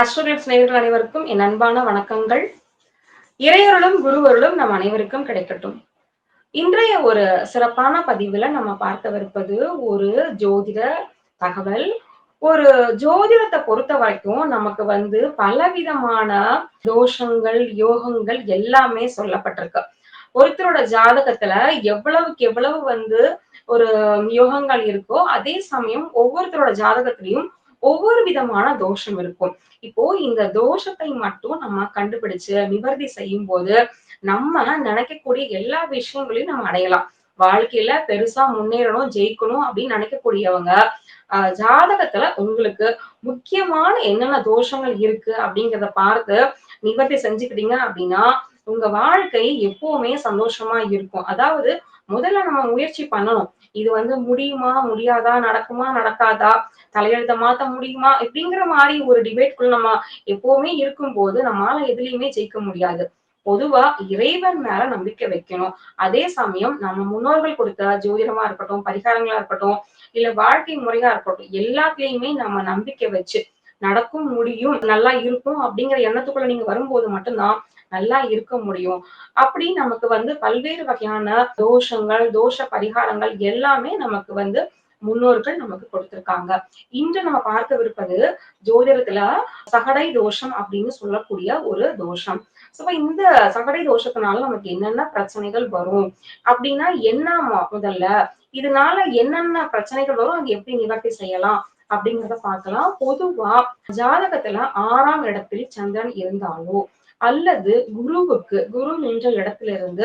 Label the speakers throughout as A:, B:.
A: ஆஸ்ட்ரோகிளிப்ஸ் நேயர்கள் அனைவருக்கும் என் அன்பான வணக்கங்கள். இறையருளும் குருவருளும் நம் அனைவருக்கும் கிடைக்கட்டும். இன்றைய ஒரு சிறப்பான பதிவுல நம்ம பார்க்கவிருப்பது ஒரு ஜோதிட தகவல். ஒரு ஜோதிடத்தை பொறுத்த வரைக்கும் நமக்கு வந்து பலவிதமான தோஷங்கள் யோகங்கள் எல்லாமே சொல்லப்பட்டிருக்கு. ஒருத்தரோட ஜாதகத்துல எவ்வளவுக்கு எவ்வளவு வந்து ஒரு யோகங்கள் இருக்கோ அதே சமயம் ஒவ்வொருத்தரோட ஜாதகத்திலையும் ஒவ்வொரு விதமான தோஷம் இருக்கும். இப்போ இந்த தோஷத்தை மட்டும் நம்ம கண்டுபிடிச்சு நிவர்த்தி செய்யும் போது நம்ம நினைக்கக்கூடிய எல்லா விஷயங்களையும் நம்ம அடையலாம். வாழ்க்கையில பெருசா முன்னேறணும் ஜெயிக்கணும் அப்படின்னு நினைக்கக்கூடியவங்க ஆஹ் ஜாதகத்துல உங்களுக்கு முக்கியமான என்னென்ன தோஷங்கள் இருக்கு அப்படிங்கிறத பார்த்து நிவர்த்தி செஞ்சுக்கிட்டீங்க அப்படின்னா உங்க வாழ்க்கை எப்பவுமே சந்தோஷமா இருக்கும். அதாவது முதல்ல நம்ம முயற்சி பண்ணணும். இது வந்து முடியுமா முடியாதா நடக்குமா நடக்காதா தலையெழுத்த மாத்த முடியுமா இப்படிங்கிற மாதிரி ஒரு டிபேட்குள்ள நம்ம எப்பவுமே இருக்கும்போது நம்மளால எதுலையுமே ஜெயிக்க முடியாது. பொதுவா இறைவன் மேல நம்பிக்கை வைக்கணும். அதே சமயம் நம்ம முன்னோர்கள் கொடுத்த ஜோதிடமா இருக்கட்டும் பரிகாரங்களா இருக்கட்டும் இல்ல வாழ்க்கை முறையா இருக்கட்டும் எல்லாத்துலயுமே நம்ம நம்பிக்கை வச்சு நடக்கும் முடியும் நல்லா இருக்கும் அப்படிங்கிற எண்ணத்துக்குள்ள நீங்க வரும்போது மட்டும்தான் நல்லா இருக்க முடியும். அப்படி நமக்கு வந்து பல்வேறு வகையான தோஷங்கள் தோஷ பரிகாரங்கள் எல்லாமே நமக்கு வந்து முன்னோர்கள் நமக்கு கொடுத்திருக்காங்க. இன்று நம்ம பார்க்கவிருப்பது ஜோதிடத்துல சகடை தோஷம் அப்படின்னு சொல்லக்கூடிய ஒரு தோஷம். சோ இந்த சகடை தோஷத்தினால நமக்கு என்னென்ன பிரச்சனைகள் வரும்? அப்படின்னா என்ன முதல்ல இதனால என்னென்ன பிரச்சனைகள் வரும்? அது எப்படி நிவர்த்தி செய்யலாம்? அப்படிங்கிறத பார்க்கலாம். பொதுவா ஜாதகத்துல ஆறாம் இடத்தில் சந்திரன் இருந்தாலோ அல்லது குருவுக்கு குரு நின்ற இடத்துல இருந்து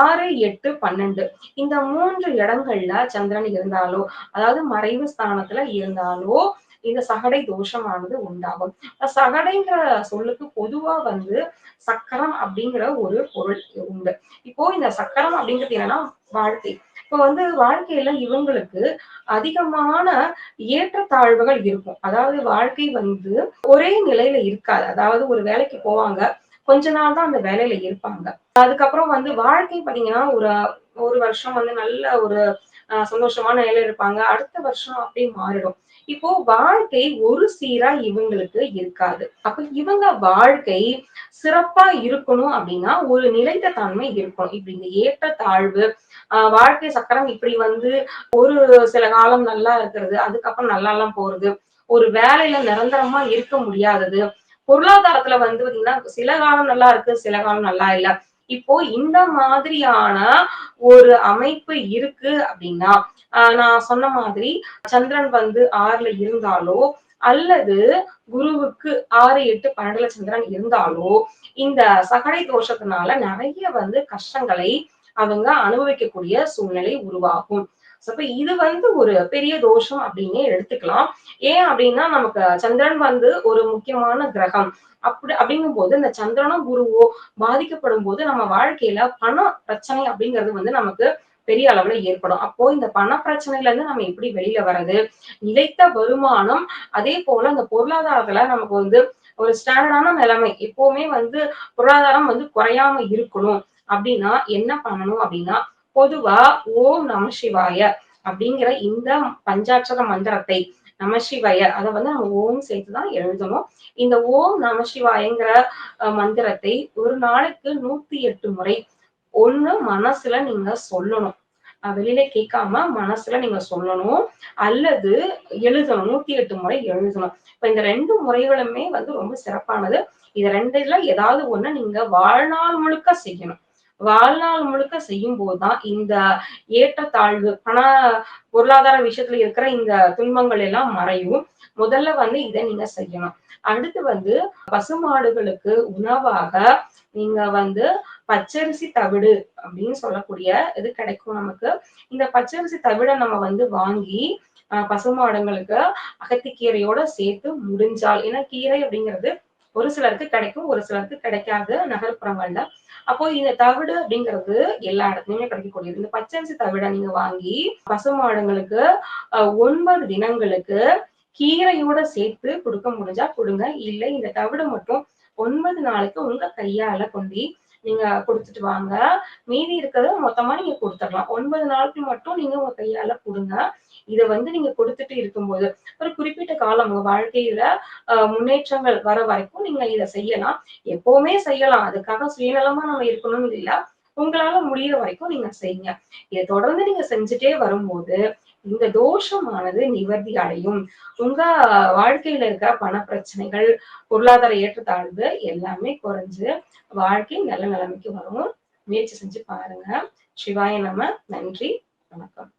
A: ஆறு எட்டு பன்னெண்டு இந்த மூன்று இடங்கள்ல சந்திரன் இருந்தாலோ அதாவது மறைவு ஸ்தானத்துல இருந்தாலோ இந்த சகடை தோஷமானது உண்டாகும். சகடைங்கிற சொல்லுக்கு பொதுவா வந்து சக்கரம் அப்படிங்கிற ஒரு பொருள் உண்டு. இப்போ இந்த சக்கரம் அப்படிங்கிறது என்னன்னா வாழ்க்கை. இப்ப வந்து வாழ்க்கையில இவங்களுக்கு அதிகமான ஏற்றத்தாழ்வுகள் இருக்கும். அதாவது வாழ்க்கை வந்து ஒரே நிலையில இருக்காது. அதாவது ஒரு வேலைக்கு போவாங்க கொஞ்ச நாள் தான் அந்த வேலையில இருப்பாங்க. அதுக்கப்புறம் வந்து வாழ்க்கை பாத்தீங்கன்னா ஒரு ஒரு வருஷம் வந்து நல்ல ஒரு சந்தோஷமான நிலையில இருப்பாங்க. அடுத்த வருஷம் அப்படியே மாறிடும். இப்போ வாழ்க்கை ஒரு சீரா இவங்களுக்கு இருக்காது. அப்ப இவங்க வாழ்க்கை சிறப்பா இருக்கணும் அப்படின்னா ஒரு நிலைத்த தன்மை இருக்கணும் இப்படி இந்த ஏற்ற தாழ்வு ஆஹ் வாழ்க்கை சக்கரம் இப்படி வந்து ஒரு சில காலம் நல்லா இருக்கிறது அதுக்கப்புறம் நல்லா எல்லாம் போறது ஒரு வேலையில நிரந்தரமா இருக்க முடியாதது பொருளாதாரத்துல வந்து பாத்தீங்கன்னா சில காலம் நல்லா இருக்கு சில காலம் நல்லா இல்ல. இப்போ இந்த மாதிரியான ஒரு அமைப்பு இருக்கு அப்படின்னா நான் சொன்ன மாதிரி சந்திரன் வந்து ஆறுல இருந்தாலோ அல்லது குருவுக்கு ஆறு எட்டு பன்னெண்டுல சந்திரன் இருந்தாலோ இந்த சகடை தோஷத்தினால நிறைய வந்து கஷ்டங்களை அவங்க அனுபவிக்கக்கூடிய சூழ்நிலை உருவாகும். அப்ப இது வந்து ஒரு பெரிய தோஷம் அப்படின்னே எடுத்துக்கலாம். ஏன் அப்படின்னா நமக்கு சந்திரன் வந்து ஒரு முக்கியமான கிரகம். அப்படி அப்படிங்கும் போது இந்த சந்திரனோ குருவோ பாதிக்கப்படும் போது நம்ம வாழ்க்கையில பண பிரச்சனை அப்படிங்கிறது வந்து நமக்கு பெரிய அளவுல ஏற்படும். அப்போ இந்த பண பிரச்சனையில இருந்து நம்ம எப்படி வெளியில வர்றது? நிலைத்த வருமானம் அதே போல இந்த பொருளாதாரத்துல நமக்கு வந்து ஒரு ஸ்டாண்டர்டான நிலைமை எப்பவுமே வந்து பொருளாதாரம் வந்து குறையாம இருக்கணும். அப்படின்னா என்ன பண்ணணும் அப்படின்னா பொதுவா ஓம் நம சிவாய அப்படிங்கிற இந்த பஞ்சாட்சர மந்திரத்தை நமசிவாய அதை வந்து நம்ம ஓம் சேர்த்துதான் எழுதணும். இந்த ஓம் நமசிவாயங்கிற மந்திரத்தை ஒரு நாளைக்கு நூத்தி எட்டு முறை ஒண்ணு மனசுல நீங்க சொல்லணும். வெளியில கேட்காம மனசுல நீங்க சொல்லணும். அல்லது எழுதணும் நூத்தி எட்டு முறை எழுதணும். இப்ப இந்த ரெண்டு முறைகளுமே வந்து ரொம்ப சிறப்பானது. இது ரெண்டுல ஏதாவது ஒண்ணு நீங்க வாழ்நாள் முழுக்க செய்யணும். வாழ்நாள் முழுக்க செய்யும் போதுதான் இந்த ஏற்றத்தாழ்வு பண பொருளாதார விஷயத்துல இருக்கிற இந்த துன்பங்கள் எல்லாம் மறையும். முதல்ல வந்து இதை நீங்க செய்யணும். அடுத்து வந்து பசுமாடுகளுக்கு உணவாக நீங்க வந்து பச்சரிசி தவிடு அப்படின்னு சொல்லக்கூடிய இது கிடைக்கும் நமக்கு. இந்த பச்சரிசி தவிடை நம்ம வந்து வாங்கி பசுமாடுங்களுக்கு அகத்திக்கீரையோட சேர்த்து முடிஞ்சால் ஏன்னா கீரை அப்படிங்கிறது ஒரு சிலருக்கு கிடைக்கும் ஒரு சிலருக்கு கிடைக்காது நகர்ப்புறங்கள்ல. அப்போ இந்த தவிடு அப்படிங்கிறது எல்லா இடத்துலயுமே கிடைக்கக்கூடியது. இந்த பச்சரிசி தவிட நீங்க வாங்கி பசுமாடுங்களுக்கு ஒன்பது தினங்களுக்கு கீரையோட சேர்த்து கொடுக்க முடிஞ்சா கொடுங்க. இல்லை இந்த தவிடு மட்டும் ஒன்பது நாளைக்கு உங்க கையால கொண்டு நீங்க கொடுத்துட்டு வாங்க. மீதி இருக்கிறத மொத்தமா நீங்க கொடுத்துடலாம். ஒன்பது நாளுக்கு மட்டும் நீங்க உங்க கையால கொடுங்க. இதை வந்து நீங்க கொடுத்துட்டு இருக்கும்போது ஒரு குறிப்பிட்ட காலம் உங்க வாழ்க்கையில முன்னேற்றங்கள் வர வரைக்கும் நீங்க இதை செய்யலாம். எப்பவுமே செய்யலாம். அதுக்காக சுயநலமா நம்ம இருக்கணும்னு இல்லை. உங்களால முடியிற வரைக்கும் நீங்க செய்யுங்க. இதை தொடர்ந்து நீங்க செஞ்சுட்டே வரும்போது இந்த தோஷமானது நிவர்த்தி அடையும். உங்க வாழ்க்கையில இருக்க பண பிரச்சனைகள் பொருளாதார ஏற்றத்தாழ்வு எல்லாமே குறைஞ்சு வாழ்க்கை நல்ல நிலைமைக்கு வரும். முயற்சி செஞ்சு பாருங்க. சிவாய நம. நன்றி. வணக்கம்.